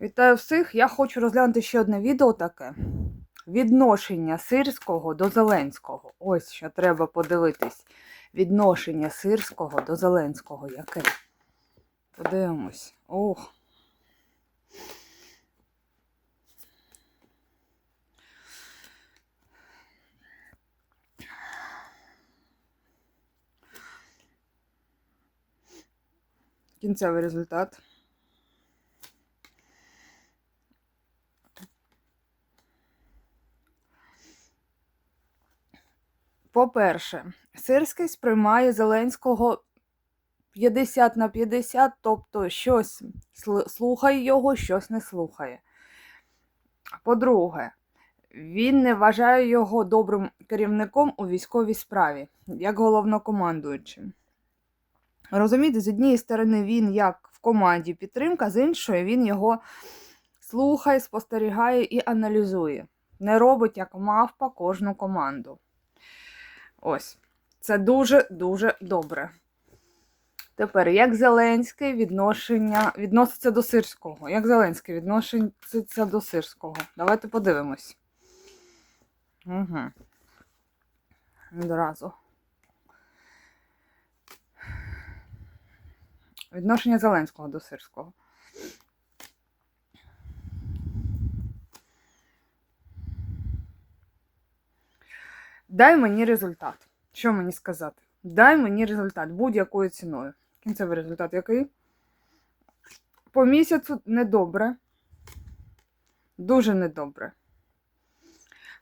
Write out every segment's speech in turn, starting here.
Вітаю всіх! Я хочу розглянути ще одне відео таке. Відношення Сирського до Зеленського. Ось що треба подивитись. Відношення Сирського до Зеленського. Яке? Подивимось. Ох. Кінцевий результат. По-перше, Сирський сприймає Зеленського 50 на 50, тобто щось слухає його, щось не слухає. По-друге, він не вважає його добрим керівником у військовій справі, як головнокомандуючим. Розумієте, з однієї сторони, він як в команді підтримка, з іншої він його слухає, спостерігає і аналізує. Не робить як мавпа кожну команду. Ось. Це дуже-дуже добре. Тепер, як Зеленський відношення, відноситься до Сирського? Як Зеленський відноситься до Сирського? Давайте подивимось. Угу. Одразу. Відношення Зеленського до Сирського. Дай мені результат. Що мені сказати? Дай мені результат будь-якою ціною. Кінцевий результат який? По місяцю недобре. Дуже недобре.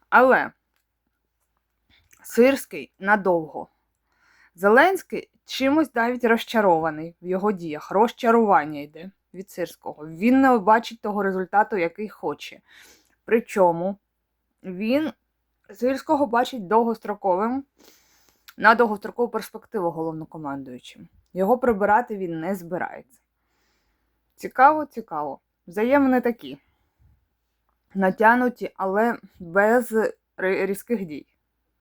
Але Сирський надовго. Зеленський чимось навіть розчарований в його діях. Розчарування йде від Сирського. Він не бачить того результату, який хоче. Причому він Сирського бачить довгостроковим на довгострокову перспективу головнокомандуючим. Його прибирати він не збирається. Цікаво, цікаво. Взаємини такі. Натянуті, але без різких дій.